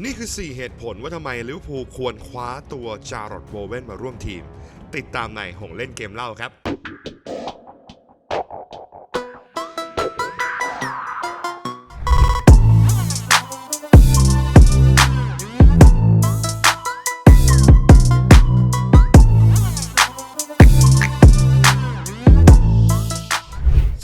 นี่คือ 4 เหตุผลว่าทำไมลิเวอร์พูลควรคว้าตัวจารอดโบเวนมาร่วมทีม ติดตามในหงเล่นเกมเล่าครับ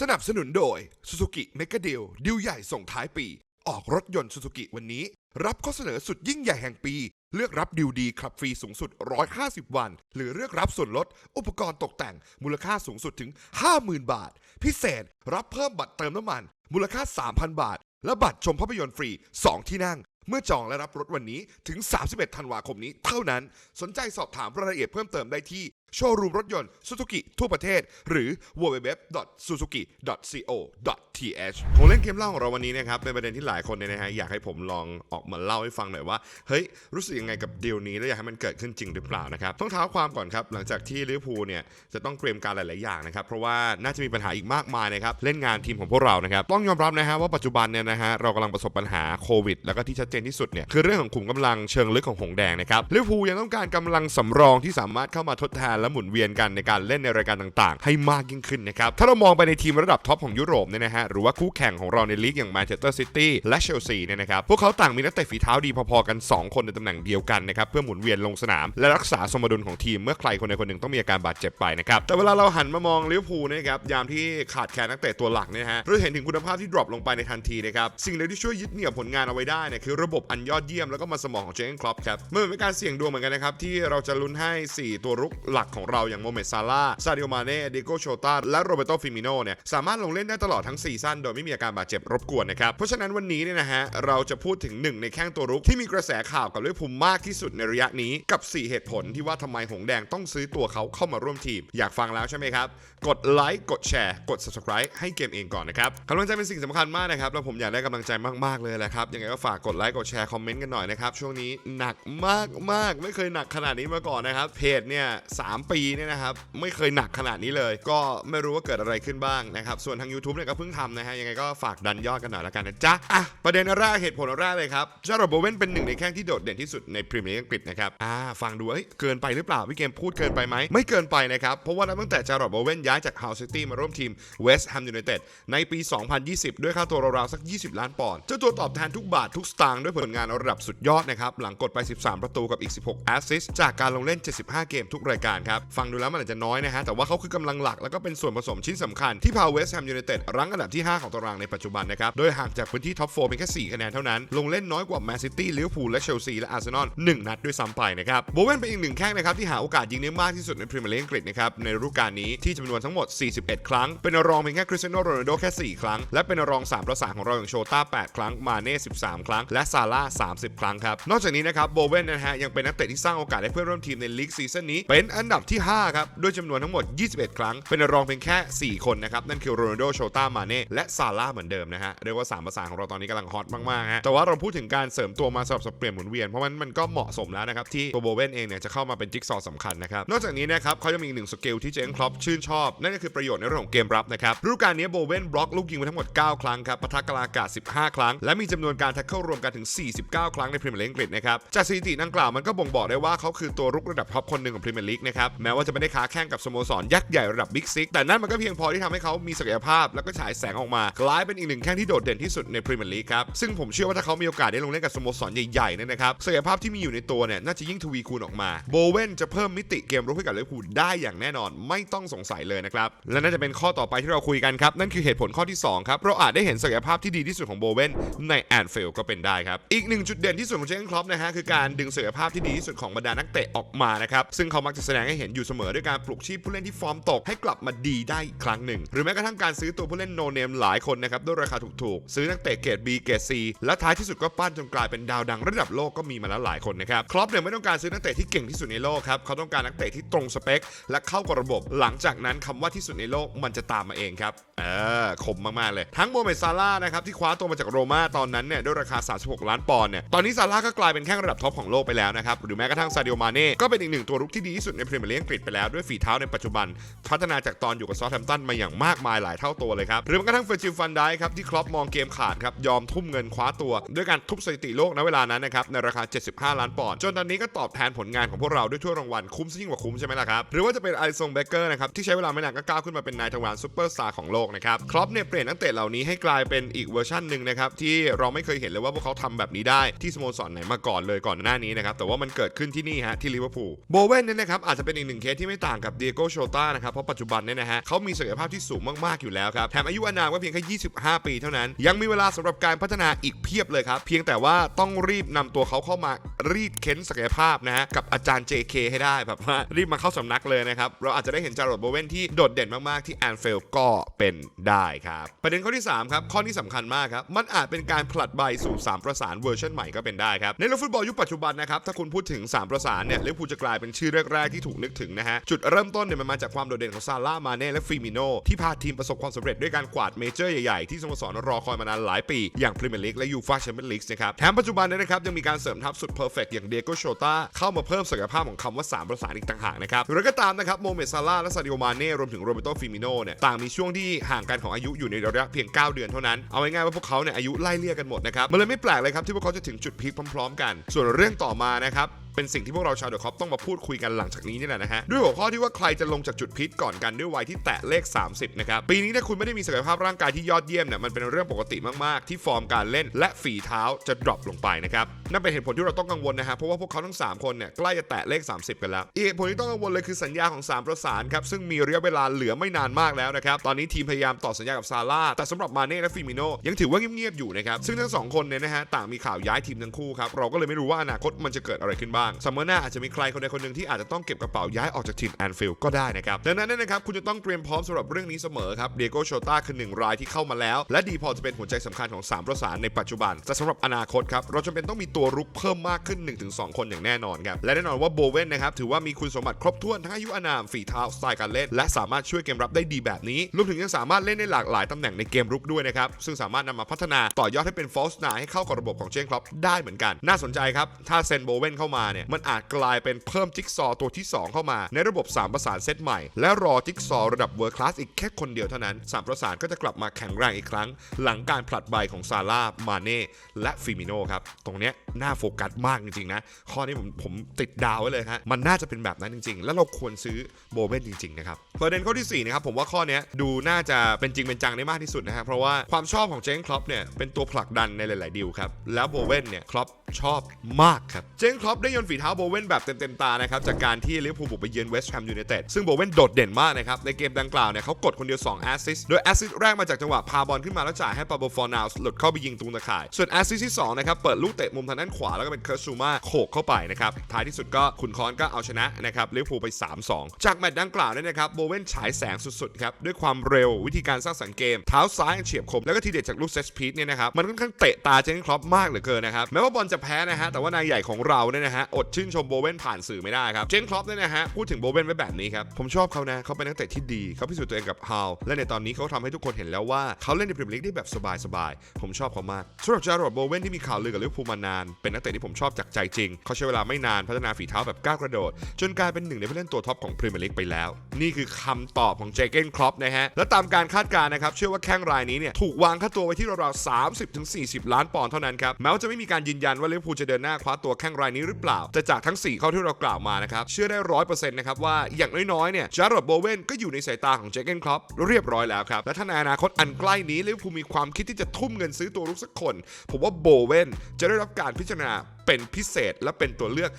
สนับสนุนโดย Suzuki m e g a Deal ดิวใหญ่ส่งท้ายปี ออกรถยนต์ Suzuki วันนี้ รับข้อเสนอสุดยิ่งใหญ่แห่งปี เลือกรับดิวดีขับฟรีสูงสุด 150 วัน หรือเลือกรับส่วนลด อุปกรณ์ตกแต่ง มูลค่าสูงสุดถึง 50,000 บาท พิเศษ รับเพิ่มบัตรเติมน้ำมัน มูลค่า 3,000 บาท และบัตรชมภาพยนตร์ฟรี 2 ที่นั่ง เมื่อจองและรับรถวันนี้ถึง 31 ธันวาคมนี้เท่านั้น สนใจสอบถามรายละเอียดเพิ่มเติมได้ที่ โชว์รูมรถยนต์ Suzuki ทั่วประเทศ หรือ www.suzuki.co.th ผมเล่นเกมเล่าของเราวันนี้นะครับ เป็นประเด็นที่หลายคนเนี่ยนะฮะอยากให้ผมลองออกมาเล่าให้ฟังหน่อยว่า เฮ้ย รู้สึกยังไงกับดีลนี้ และอยากให้มันเกิดขึ้นจริงหรือเปล่านะครับ ต้องเท้าความก่อนครับ หลังจากที่ลิเวอร์พูลเนี่ย จะต้องเตรียมการหลาย ๆ อย่างนะครับ เพราะว่าน่าจะมีปัญหาอีกมากมายนะครับเล่นงานทีมของพวกเรานะครับต้องยอมรับนะฮะว่าปัจจุบันเนี่ยนะฮะเรากำลังประสบปัญหาโควิด แล้วก็ที่ชัดเจนที่สุดเนี่ยคือเรื่องของขุมกำลังเชิงลึกของหงแดงนะครับลิเวอร์พูลยังต้องการกำลังสำรองที่สามารถเข้ามาทดแทนและหมุนเวียนกันในการเล่นในรายการต่างๆ ให้มากยิ่งขึ้นนะครับ ถ้าเรามองไปในทีมระดับท็อปของยุโรปเนี่ยนะฮะหรือว่าคู่แข่งของเราในลีกอย่างแมนเชสเตอร์ซิตี้และเชลซีเนี่ยนะครับพวกเขาต่างมีนักเตะฝีเท้าดีพอๆกัน 2 คนในตำแหน่งเดียวกันนะครับเพื่อหมุนเวียนลงสนาม และรักษาสมดุลของทีมเมื่อใครคนใดคนหนึ่งต้องมีอาการบาดเจ็บไปนะครับแต่เวลาเราหันมามองลิเวอร์พูลนะครับยามที่ขาดแคลนนักเตะตัวหลักเนี่ยฮะเราเห็นถึงคุณภาพที่ดรอปลงไปในทันทีนะครับสิ่งเดียวที่ช่วยยึดเหนี่ยวผลงานเอาไว้ได้เนี่ยคือระบบอันยอดเยี่ยมแล้วก็มันสมองของเจนคล็อปครับมันเป็นการเสี่ยงดวงเหมือนกันนะครับที่เราจะลุ้นให้ 4 ตัวรุกหลักของเราอย่างโมเมดซาลาซาดิโอมาเน่เดโกโชตาและโรเบโตฟิมิโนเนี่ยสามารถลงเล่นได้ตลอดทั้งซีซั่นโดยไม่มีอาการบาดเจ็บรบกวนนะครับ เพราะฉะนั้นวันนี้เนี่ยนะฮะเราจะพูดถึงหนึ่งในแข้งตัวรุกที่มีกระแสข่าวกับลิเวอร์พูลมากที่สุดในระยะนี้กับ 4 เหตุผลที่ว่าทำไมหงแดงต้องซื้อตัวเขาเข้ามาร่วมทีม อยากฟังแล้วใช่ไหมครับ กดไลค์กดแชร์ กด subscribe ให้เกมเองก่อนนะครับกำลังใจเป็นสิ่งสำคัญมากนะครับแล้วผมอยากได้กำลังใจมากๆเลยแหละครับยังไงก็ฝากกดไลค์กดแชร์คอมเมนต์กันหน่อยนะครับช่วงนี้หนักมากมากๆไม่เคยหนักขนาดนี้มาก่อนนะครับเพจเนี่ยสามปีเนี่ยนะครับไม่เคยหนักขนาดนี้เลย ก็ไม่รู้ว่าเกิดอะไรขึ้นบ้างนะครับส่วนทาง YouTube เนี่ยก็เพิ่งทำนะฮะยังไงก็ฝากดันยอดกันหน่อยละกันนะจ๊ะอะประเด็นแรกเหตุผลแรกเลยครับจาร์โบเวนเป็นหนึ่งในแข้งที่โดดเด่นที่สุดในพรีเมียร์ลีกอังกฤษนะครับอ่าฟังดูเอ้ยเกินไปหรือเปล่าพี่เกมพูดเกินไปไหมไม่เกินไปนะครับเพราะว่านับตั้งแต่จาร์โบเวนย้ายจากฮาวซิตี้มาร่วมทีมเวสต์แฮมยูไนเต็ดในปี 2020 ด้วยค่าตัวราวๆสัก 20 ล้านปอนด์เจ้าตัวตอบแทนทุกบาททุกสตางค์ด้วยผลงานระดับสุดยอดนะครับหลังกดไป 13 ประตูกับอีก 16 แอสซิสต์จากการลงเล่น 75 เกมทุกรายการครับฟังดูแล้วมันอาจจะน้อยนะฮะแต่ว่าเขาคือกำลังหลักแล้วก็เป็นส่วนผสมชิ้นสำคัญที่พาเวสต์แฮมยูไนเต็ดรั้งอันดับที่ 5 ของตารางในปัจจุบันนะครับโดยห่างจากพื้นที่ท็อป4เพียงแค่4คะแนนเท่านั้นลงเล่นน้อยกว่าแมนซิตี้ลิเวอร์พูลและเชลซีและอาร์เซนอล1นัดด้วยซ้ำไปนะครับโบเวนเป็นอีกหนึ่งแข้งนะครับที่หาโอกาสยิงได้มากที่สุดในพรีเมียร์ลีกอังกฤษนะครับในฤดูกาลนี้ที่จำนวนทั้งหมด 41 ครั้ง เป็นรองเพียงแค่คริสเตียโนโรนัลโดแค่ 4 ครั้ง และเป็นรอง3ประสานของเราอย่างโชต้า 8 ครั้ง มาเน่ 13 ครั้ง และซาร่า 30 ครั้งครับ นอกจากนี้นะครับ โบเวนนะฮะ ยังเป็นนักเตะที่สร้างโอกาสให้เพื่อนร่วมทีมในลีกซีซั่นนี้ เป็นอันดับที่ 5 ครับ ด้วยจำนวนทั้งหมด 21 ครั้ง เป็นรองเพียงแค่ 4 คนนะครับ นั่นคือโรนัลโดโชต้ามาเน่และซาร่าเหมือนเดิมนะฮะ เรียกว่า3ประสานของเราตอนนี้กำลังฮอตมากๆฮะแต่ว่าเราพูดถึงการเสริมตัวมาสลับสเปลี่ยนหมุนเวียน เพราะมันมันก็เหมาะสมแล้วนะครับ ที่ตัวโบเวนเองเนี่ยจะเข้ามาเป็นจิ๊กซอว์สำคัญนะครับนอกจากนี้นะครับเขายังมีอีกหนึ่งสกิลที่เจนครอปชื่นชอบนั่นก็คือประโยชน์ในเรื่องของเกมรับนะครับฤดูกาลนี้โบเวนบล็อกลูกยิงไปทั้งหมด 9 ครั้งครับปะทะกลาอากาศ 15 ครั้ง และมีจำนวนการแท็กเกิลรวมกันถึง 49 ครั้งในพรีเมียร์ลีกอังกฤษนะครับจากสถิติดังกล่าวมันก็บ่งบอกได้ว่าเขาคือตัวรุกระดับท็อปคนหนึ่งของพรีเมียร์ลีกนะครับแม้ว่าจะไม่ได้ค้าแข่งกับสโมสรยักษ์ใหญ่ระดับบิ๊กซิกแต่นั่นมันก็เพียงพอที่ทำให้เขามีศักยภาพ แล้วก็ฉายแสงออกมากลายเป็นอีกหนึ่งแข้งที่โดดเด่นที่สุดในพรีเมียร์ลีกครับซึ่งผมเชื่อว่าถ้าเขามีโอกาสได้ลงเล่นกับสโมสรใหญ่ๆเนี่ยนะครับศักยภาพที่มีอยู่ในตัวเนี่ยน่าจะยิ่งทวีคูณออกมาโบเวนจะเพิ่มมิติเกมรุกให้กับลิเวอร์พูลได้อย่างแน่นอนไม่ต้องสงสัยเลยนะครับและน่าจะเป็นข้อต่อไปที่เราคุยกันครับนั่นคือเหตุผลข้อที่สองครับเราอาจได้เห็นศักยภาพที่ดีที่สุดของโบเวนในแอนฟิลด์ก็เป็นได้ครับอีกหนึ่งจุดเด่นที่สุดของเจนครอปนะฮะคือการดึงศักยภาพที่ดีที่สุดของบรรดานักเตะออกมานะครับซึ่งเขามักจะแสดงให้เห็นอยู่เสมอด้วยการปลุกชีพผู้เล่นที่ฟอร์มตกให้กลับมาดีได้อีกครั้งหนึ่ง หรือแม้กระทั่งการซื้อตัวผู้เล่นโนเนมหลายคนนะครับด้วยราคาถูกๆ ซื้อนักเตะเกรด B เกรด C และท้ายที่สุดก็ปั้นจนกลายเป็นดาวดังระดับโลกก็มีมาแล้วหลายคนนะครับครอปเนี่ยไม่ต้องการซื้อนักเตะที่เก่งที่สุดในโลกครับเขาต้องการนักเตะที่ตรงสเปค และเข้ากับระบบ หลังจากนั้นคำว่าที่สุดในโลกมันจะตามมาเองครับเออคมมากๆเลย ทั้งโมเมซาร่านะครับที่คว้าตัวมาจากโรม่าตอนนั้นเนี่ยด้วยราคา 36 ล้านปอนด์เนี่ยตอนนี้ซาร่าก็กลายเป็นแข้งระดับท็อปของโลกไปแล้วนะครับหรือแม้กระทั่งซาดิโอมาเน่ก็เป็นอีกหนึ่งตัวรุกที่ดีที่สุดในพรีพรีเมียร์ลีกอังกฤษไปแล้วด้วยฝีเท้าในปัจจุบัน พัฒนาจากตอนอยู่กับซอ t แ a มตันมาอย่างมากมายหลายเท่าตัวเลยครับ หรือแม้กระทั่งเฟอร์จิลฟันได้ครับที่ครอปมองเกมขาดครับยอมทุ่มเงินคว้าตัว ด้วยการทุบสถิติโลกณเวลานั้นนะครับในราคา 75 ล้านปอนด์จนตอนนี้ก็ตอบแทนผลงานของพวกเราด้วยถ้วยรางวัลคุ้มซะยิ่งกว่าคุ้มใช่ไหมล่ะครับหรือว่าจะเป็นไอซงเบเกอร์นะครับที่ใช้เวลาไม่นานก็ก้าวขึ้นมาเป็นนายทวารซูเปอร์สตาร์ของโลกนะครับครอปเนี่ยเปลี่ยนนักเตะเหล่านี้ให้กลายเป็นอีกเวอร์ชันหนึ่งนะครับที่เราไม่เคยเห็นเลยว่าพวกเขาทำแบบนี้ได้ที่สโมสรไหนมาก่อนเลยก่อนหน้านี้นะครับแต่ว่ามันเกิดขึ้นที่นี่ฮะที่ลิเวอร์พูลโบเว่นเนี่ยนะครับอาจจะเป็นอีกหนึ่งเคสที่ไม่ต่างกับเดียโกโชตานะครับเพราะปัจจุบันเนี่ยนะฮะเขามีศักยภาพที่สูงมากๆอยู่แล้วครับแถมอายุอานามก็เพียงแค่ 25 ปีเท่านั้น ยังมีเวลาสำหรับการพัฒนาอีกเพียบเลยครับ เพียงแต่ว่าต้องรีบนำตัวเขาเข้ามารีดเค้นศักยภาพนะฮะกับอาจารย์ JK ให้ได้แบบว่ารีบมาเข้าสำนักเลยนะครับเราอาจจะได้เห็นจารดโบเวนที่โดดเด่นมากๆที่แอนเฟลก็เป็นได้ครับประเด็นข้อที่สามครับข้อนี้สำคัญมากครับมันอาจเป็นการผลัดใบสู่สามประสานเวอร์ชันใหม่ก็เป็นได้ครับในโลกฟุตบอลยุคปัจจุบันนะครับถ้าคุณพูดถึงสามประสานเนี่ยลิเวอร์พูลจะกลายเป็นชื่อแรกๆที่ถูกนึกถึงนะฮะ จุดเริ่มต้นเนี่ยมันมาจากความโดดเด่นของซาร่ามาเน่และฟิมิโนที่พาทีมประสบความสำเร็จด้วยการกวาดเมเจอร์ใหญ่ๆ ที่สโมสรรอคอยมานานหลายปีอย่างพรีเมียร์ลีกและยูฟ่าแชมเปี้ยนลีกนะครับแถมปัจจุบันเนยนะครับยังมีการเสริมทัพสุดเพอร์เฟกอย่างเดียโกโชตาเข้ามาเพิ่มศักยภาพของคำว่า3ประสานอีกต่างหากนะครับหรือก็ตามนะครับโมเมซาร่าและซาดิโอมาเน่รวมถึงโรเบโตฟิมิโนเนี่ยต่างมีช่วงที่ห่างกันของอายุอยู่ในระยะเพียง 9 เดือนเท่านั้นเอาง่ายๆว่าพวกเขาเนี่ยอายุไล่เลี่ยกันหมดนะครับมันเลยไม่แปลกเลยครับที่พวกเขาจะถึงจุดพีคพร้อม ๆ กัน ส่วนเรื่องต่อมานะครับเป็นสิ่งที่พวกเราชาวเดอะคอปต้องมาพูดคุยกันหลังจากนี้นี่แหละนะฮะด้วยหัวข้อที่ว่าใครจะลงจากจุดพีคก่อนกันด้วยวัยที่แตะเลข 30นะครับปีนี้ถ้าคุณไม่ได้มีศักยภาพร่างกายที่ยอดเยี่ยมเนี่ยมันเป็นเรื่องปกติมากๆ ที่ฟอร์มการเล่นและฝีเท้าจะดรอปลงไปนะครับนั่นเป็นเหตุผลที่เราต้องกังวลนะฮะเพราะว่าพวกเขาทั้ง 3 คนเนี่ยใกล้จะแตะเลข 30 กันแล้วอีกผลที่ต้องกังวลเลยคือสัญญาของ 3 ประสานครับซึ่งมีระยะเวลาเหลือไม่นานมากแล้วนะครับตอนนี้ทีมพยายามต่อสัญญากับซาร่าแต่สำหรับมาเน่และฟิมิโนยังถือว่าเงียบๆอยู่นะครับซึ่งทั้งสองคนเนี่ยนะฮะต่างมีข่าวย้ายทีมทั้งคู่ครับเราก็เลยไม่รู้ว่าอนาคตมันจะเกิดอะไรขึ้นบ้างซัมเมอร์หน้าอาจจะมีใครคนใดคนหนึ่งที่อาจจะต้องเก็บกระเป๋าย้ายออกจากทีมแอนฟิลด์ก็ได้นะครับดังนั้นนะครับคุณจะต้องเตรียมพร้อมสำหรับเรื่องนี้เสมอครับเดโกโชต้าคือหนึ่งรายที่เข้ามาแล้ว และดีพอจะเป็นหัวใจสำคัญของ 3 ประสานในปัจจุบันแต่สำหรับอนาคตครับเราจำเป็นต้องมีตัวรุกเพิ่มมากขึ้น 1-2 คนอย่างแน่นอนครับและแน่นอนว่าโบเวนนะครับถือว่ามีคุณสมบัติครบถ้วนทั้งอายุอานามฝีเท้าสไตล์การเล่น และสามารถช่วยเกมรับได้ดีแบบนี้รวมถึงยังสามารถเล่นได้หลากหลายตำแหน่งในเกมรุกด้วยนะครับซึ่งสามารถนำมาพัฒนาต่อยอดให้เป็นฟอลส์นาให้เข้ากับระบบของเจนครอปได้เหมือนกัน น่าสนใจครับถ้าเซนโบเวนเข้ามาเนี่ยมันอาจกลายเป็นเพิ่มจิ๊กซอว์ตัวที่ 2 เข้ามา ในระบบ 3 ประสานเซตใหม่ และรอจิ๊กซอว์ระดับเวิร์คลาสอีกแค่คนเดียวเท่านั้น 3 ประสานก็จะกลับมาแข็งแรงอีกครั้ง หลังการผลัดใบของซาร่ามาเน่และฟิมิโนครับ ตรงเนี้ยน่าโฟกัสมากจริงๆนะ ข้อนี้ผมผมติดดาวไว้เลยฮะมันน่าจะเป็นแบบนั้นจริง ๆ แล้วเราควรซื้อโบเวนจริงๆนะครับประเด็นข้อที่สี่นะครับผมว่าข้อนี้ดูน่าจะเป็นจริงเป็นจังได้มากที่สุดนะฮะเพราะว่าความชอบของเจนครอปเนี่ยเป็นตัวผลักดันในหลาย ๆ ดีลครับแล้วโบเวนเนี่ยครอปชอบมากครับเจนครอปได้โยนฝีเท้าโบเวนแบบเต็มๆตานะครับจากการที่ลิเวอร์พูลบุกไปเยือนเวสต์แฮมยูไนเต็ดซึ่งโบเวนโดดเด่นมากนะครับในเกมดังกล่าวเนี่ยเขากดคนเดียว2แอสซิสต์โดยแอสซิสต์แรกมาจากจังหวะพาบอลขึ้นมาแล้วจ่ายให้ปาโบฟอร์นาวส์หลุดเข้าไปยิงตรงตะข่าย ส่วนแอสซิสต์ที่2นะครับเปิดลูกเตะมุมทางด้านขวาแล้วก็เป็นเคิร์ซูมาโขกเข้าไปนะครับท้ายที่สุดก็ขุนคอนก็เอาชนะนะครับลิเวอร์พูลไป 3-2 จากแมตช์ดังกล่าวเนี่ยนะครับโบเวนฉายแสงสุดๆครับด้วยความเร็ววิธีการสร้างสรรค์เกมเท้าซ้ายอันเฉียบคมแล้วก็ทีเด็ดจากลูกเซตพีทเนี่ยนะครับมันค่อนข้างเตะตาเจนครอปมากเหลือเกินนะครับแม้ว่าบอลจะแพ้นะฮะแต่ว่านายใหญ่ของเราเนี่ยนะฮะอดชื่นชมโบเวนผ่านสื่อไม่ได้ครับ เจนครอปเนี่ยนะฮะ พูดถึงโบเวนไว้แบบนี้ครับ ผมชอบเขานะเขาเป็นนักเตะที่ดี เขาพิสูจน์ตัวเองกับฮาวและในตอนนี้เขาทำให้ทุกคนเห็นแล้วว่าเขาเล่นในพรีเมียร์ลีกได้แบบสบายๆ ผมชอบเขามากสำหรับจารอดโบเวนที่มีข่าวลือกับลิเวอร์พูลมานาน เป็นนักเตะที่ผมชอบจากใจจริง เขาใช้เวลาไม่นานพัฒนาฝีเท้าแบบก้าวกระโดด จนกลายเป็นหนึ่งในผู้เล่นตัวท็อปของพรีเมียร์ลีกไปแล้ว นี่คือคำตอบของเจเกนครอปนะฮะ และตามการคาดการณ์นะครับ เชื่อว่าแข้งรายนี้เนี่ยถูกวางค่าตัวไว้ที่ราวๆ30-40 ล้านปอนด์เท่านั้นครับ แม้ว่าจะไม่มีการยืนยันว่าลิเวอร์พูลจะเดินหน้าคว้าตัวแข้งรายนี้หรือเปล่าแต่จากทั้ง 4 ข้อที่เรากล่าวมานะครับ เชื่อได้ร้อยเปอร์เซ็นต์นะครับว่าอย่างน้อยๆเนี่ยจาร์ดโบเวนก็อยู่ในสายตาของเจเกนครอปเรียบร้อยแล้วครับ และถ้าในอนาคตอันใกล้นี้ลิเวอร์พูลมีความคิดที่จะทุ่มเงินซื้อตัวลุกสักคน ผมว่าโบเวนจะได้รับการพิจารณา เป็นพิเศษและเป็นตัวเลือก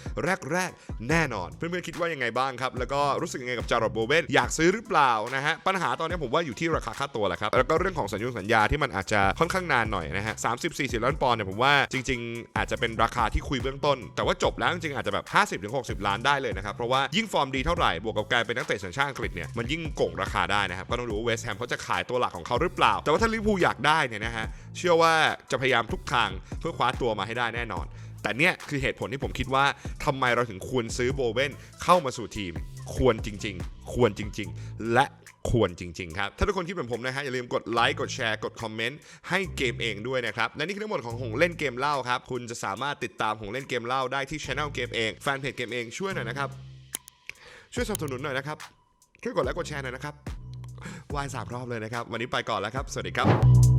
แรก ๆ แน่นอน เพื่อนๆคิดว่ายังไงบ้างครับ แล้วก็รู้สึกยังไงกับจารอดโบเวนอยากซื้อหรือเปล่านะฮะ ปัญหาตอนนี้ผมว่าอยู่ที่ราคาค่าตัวแหละครับ แล้วก็เรื่องของสัญญาสัญญาที่มันอาจจะค่อนข้างนานหน่อยนะฮะ30 40ล้านปอนด์เนี่ยผมว่าจริง ๆ อาจจะเป็นราคาที่คุยเบื้องต้น แต่ว่าจบแล้วจริงๆอาจจะแบบ50-60ล้านได้เลยนะครับเพราะว่ายิ่งฟอร์มดีเท่าไหร่บวกกับการเป็นนักเตะสัญชาติอังกฤษเนี่ยมันยิ่งโก่งราคาได้นะครับก็ต้องดูว่าเวสต์แฮมเขาจะขายตัวหลักของเขาหรือเปล่า แต่ว่าถ้าลิเวอร์พูลอยากได้เนี่ยนะฮะเชื่อว่าจะพยายามทุกทางเพื่อคว้าตัวมาให้ได้แน่นอน แต่เนี่ยคือเหตุผลที่ผมคิดว่าทำไมเราถึงควรซื้อโบเวนเข้ามาสู่ทีม ควรจริง ๆ ควรจริง ๆ และควรจริง ๆ ครับ ถ้าทุกคนคิดเหมือนผมนะฮะ อย่าลืมกดไลค์ กดแชร์ กดคอมเมนต์ ให้เกมเองด้วยนะครับ และนี่คือทั้งหมดของหงเล่นเกมเล่าครับ คุณจะสามารถติดตามหงเล่นเกมเล่าได้ที่ช anel เกมเอง แฟนเพจเกมเองช่วยหน่อยนะครับ ช่วยสนับสนุนหน่อยนะครับ ช่วยกดไลค์ กดแชร์หน่อยนะครับวายสามรอบเลยนะครับ วันนี้ไปก่อนแล้วครับ สวัสดีครับ